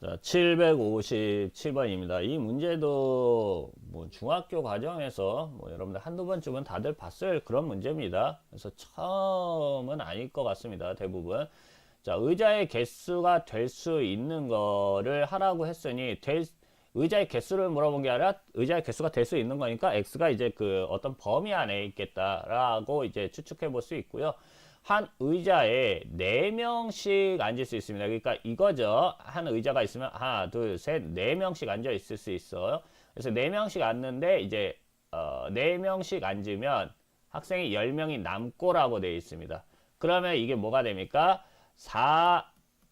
자, 757번입니다. 이 문제도 뭐 중학교 과정에서 뭐 여러분들 한두 번쯤은 다들 봤을 그런 문제입니다. 그래서 처음은 아닐 것 같습니다. 대부분. 자, 의자의 개수가 될 수 있는 거를 하라고 했으니 될 의자의 개수를 물어본 게 아니라 의자의 개수가 될 수 있는 거니까 x가 이제 그 어떤 범위 안에 있겠다라고 이제 추측해 볼 수 있고요. 한 의자에 네명씩 앉을 수 있습니다. 그러니까 이거죠. 한 의자가 있으면 하나, 둘, 셋, 네명씩 앉아 있을 수 있어요. 그래서 네명씩 앉는데 이제 어, 네명씩 앉으면 학생이 10명이 남고라고 되어 있습니다. 그러면 이게 뭐가 됩니까?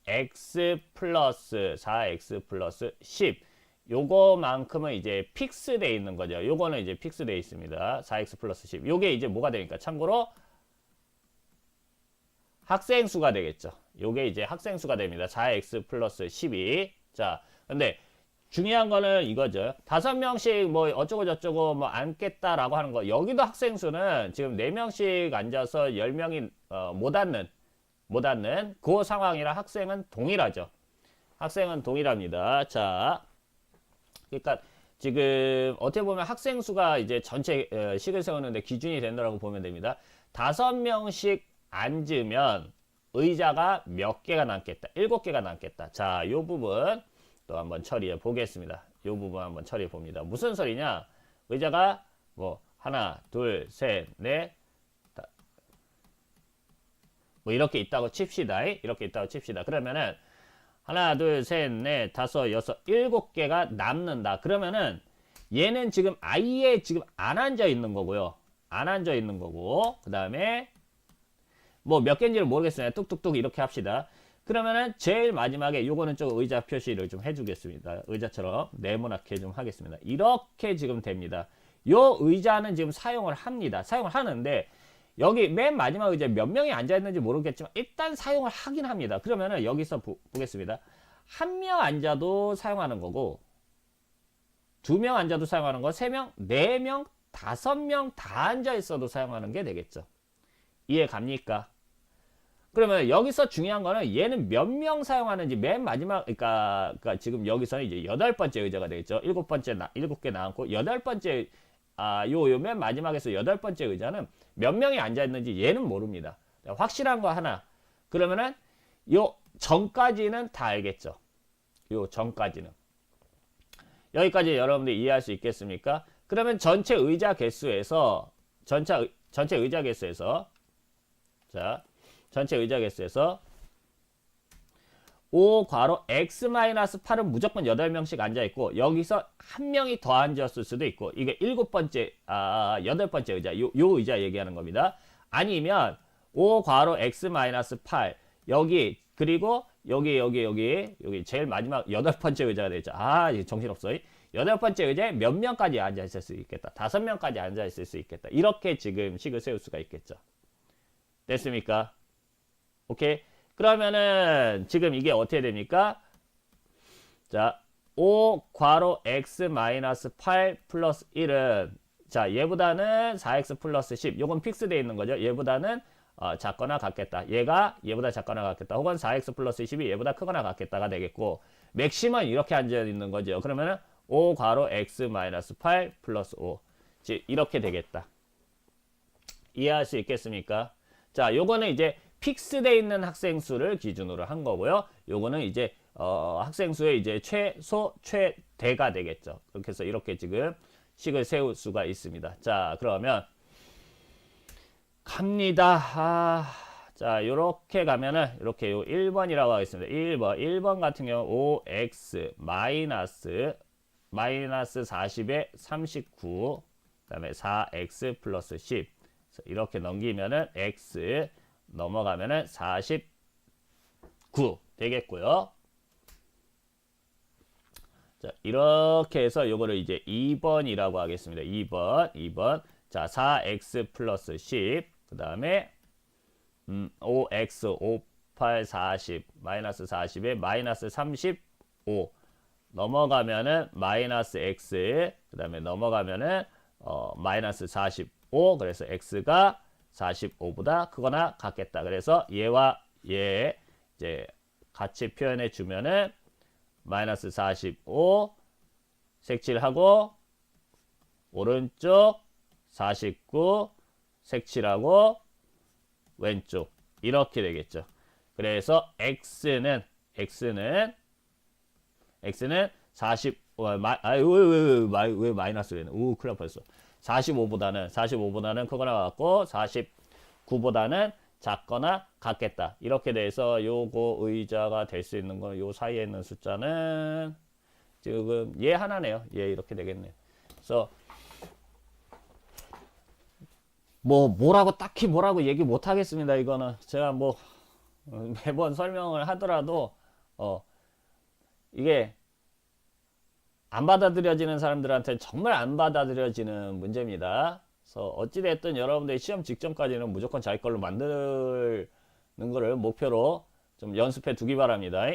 4x 플러스 4x 플러스 10 요거만큼은 이제 픽스돼 있는 거죠. 요거는 이제 픽스돼 있습니다. 4x 플러스 10. 요게 이제 뭐가 되니까 참고로 학생 수가 되겠죠. 요게 이제 학생 수가 됩니다. 4x 플러스 12. 자, 근데 중요한 거는 이거죠. 다섯 명씩 뭐 어쩌고 저쩌고 뭐 앉겠다라고 하는 거. 여기도 학생 수는 지금 네 명씩 앉아서 열 명이 어, 못 앉는 못 앉는 그 상황이라 학생은 동일하죠. 학생은 동일합니다. 자, 그러니까 지금 어떻게 보면 학생 수가 이제 전체 어, 식을 세우는데 기준이 된다고 보면 됩니다. 다섯 명씩 앉으면 의자가 몇 개가 남겠다? 일곱 개가 남겠다. 자, 요 부분 또 한번 처리해 보겠습니다. 요 부분 한번 처리해 봅니다. 무슨 소리냐? 의자가 뭐 하나, 둘, 셋, 넷, 다- 뭐 이렇게 있다고 칩시다. 이렇게 있다고 칩시다. 그러면은 하나, 둘, 셋, 넷, 다섯, 여섯, 일곱 개가 남는다. 그러면은 얘는 지금 아예 지금 안 앉아 있는 거고요. 안 앉아 있는 거고. 그 다음에 뭐 몇 개인지를 모르겠어요. 뚝뚝뚝 이렇게 합시다. 그러면은 제일 마지막에 요거는 좀 의자 표시를 좀 해주겠습니다. 의자처럼 네모나게 좀 하겠습니다. 이렇게 지금 됩니다. 요 의자는 지금 사용을 합니다. 사용을 하는데 여기 맨 마지막 의자에 몇 명이 앉아 있는지 모르겠지만 일단 사용을 하긴 합니다. 그러면은 여기서 보, 보겠습니다. 한 명 앉아도 사용하는 거고 두 명 앉아도 사용하는 거, 세 명, 네 명, 다섯 명 다 앉아 있어도 사용하는 게 되겠죠. 이해 갑니까? 그러면 여기서 중요한 거는 얘는 몇 명 사용하는지 맨 마지막 그러니까, 그러니까 지금 여기서는 이제 여덟 번째 의자가 되겠죠. 일곱 번째 나, 일곱 개 나왔고 여덟 번째 아요 요 맨 마지막에서 여덟 번째 의자는 몇 명이 앉아 있는지 얘는 모릅니다. 확실한 거 하나. 그러면은 요 전까지는 다 알겠죠. 요 전까지는 여기까지 여러분들 이해할 수 있겠습니까? 그러면 전체 의자 개수에서 전체 의- 전체 의자 개수에서 자 전체 의자 개수에서 5 괄호 x-8은 무조건 8명씩 앉아 있고 여기서 한 명이 더 앉았을 수도 있고 이게 일곱 번째 아 여덟 번째 의자 요, 요 의자 얘기하는 겁니다. 아니면 5 괄호 x-8 여기 그리고 여기 여기 여기 여기 제일 마지막 여덟 번째 의자가 되죠. 아 정신없어. 여덟 번째 의자에 몇 명까지 앉아 있을 수 있겠다. 다섯 명까지 앉아 있을 수 있겠다. 이렇게 지금 식을 세울 수가 있겠죠. 됐습니까? 오케이. 그러면은 지금 이게 어떻게 됩니까? 자, 5 괄호 x 마이너스 8 플러스 1은 자, 얘보다는 4x 플러스 10. 요건 픽스되어 있는 거죠. 얘보다는 어, 작거나 같겠다. 얘가 얘보다 작거나 같겠다. 혹은 4x 플러스 10이 얘보다 크거나 같겠다가 되겠고 맥심은 이렇게 앉아 있는 거죠. 그러면은 5 괄호 x 마이너스 8 플러스 5. 즉 이렇게 되겠다. 이해할 수 있겠습니까? 자, 요거는 이제 픽스돼 있는 학생 수를 기준으로 한 거고요. 요거는 이제 어, 학생 수의 이제 최소 최대가 되겠죠. 그렇게 해서 이렇게 지금 식을 세울 수가 있습니다. 자, 그러면 갑니다. 아, 자, 요렇게 가면은 이렇게 요 1번이라고 하겠습니다. 1번. 1번 같은 경우 5x 마이너스 마이너스 40에 39 그다음에 4x 플러스 10 그래서 이렇게 넘기면은 x 넘어가면은 49 되겠고요. 자, 이렇게 해서 요거를 이제 2번이라고 하겠습니다. 2번, 2번. 자, 4x 플러스 10. 그 다음에, 음, 5x, 5, 8, 40. 마이너스 40에 마이너스 35. 넘어가면은 마이너스 x. 그 다음에 넘어가면은, 어, 마이너스 45. 그래서 x가 45보다 크거나 같겠다. 그래서 얘와 얘, 이제 같이 표현해 주면은 마이너스 45 색칠하고 오른쪽 49 색칠하고 왼쪽 이렇게 되겠죠. 그래서 x는 x는 x는 40 어, 마, 아유 왜왜 왜, 왜, 왜 마이너스를 했네. 오 큰일 날 뻔했어. 45보다는 45보다는 크거나 같고 49보다는 작거나 같겠다. 이렇게 돼서 요거 의자가 될 수 있는 거요 사이에 있는 숫자는 지금 얘 하나네요. 얘 이렇게 되겠네요. 그래서 뭐 뭐라고 딱히 뭐라고 얘기 못 하겠습니다. 이거는 제가 뭐 어, 매번 설명을 하더라도 어 이게 안 받아들여지는 사람들한테 정말 안 받아들여지는 문제입니다. 그래서 어찌됐든 여러분들이 시험 직전까지는 무조건 자기 걸로 만드는 거를 목표로 좀 연습해 두기 바랍니다.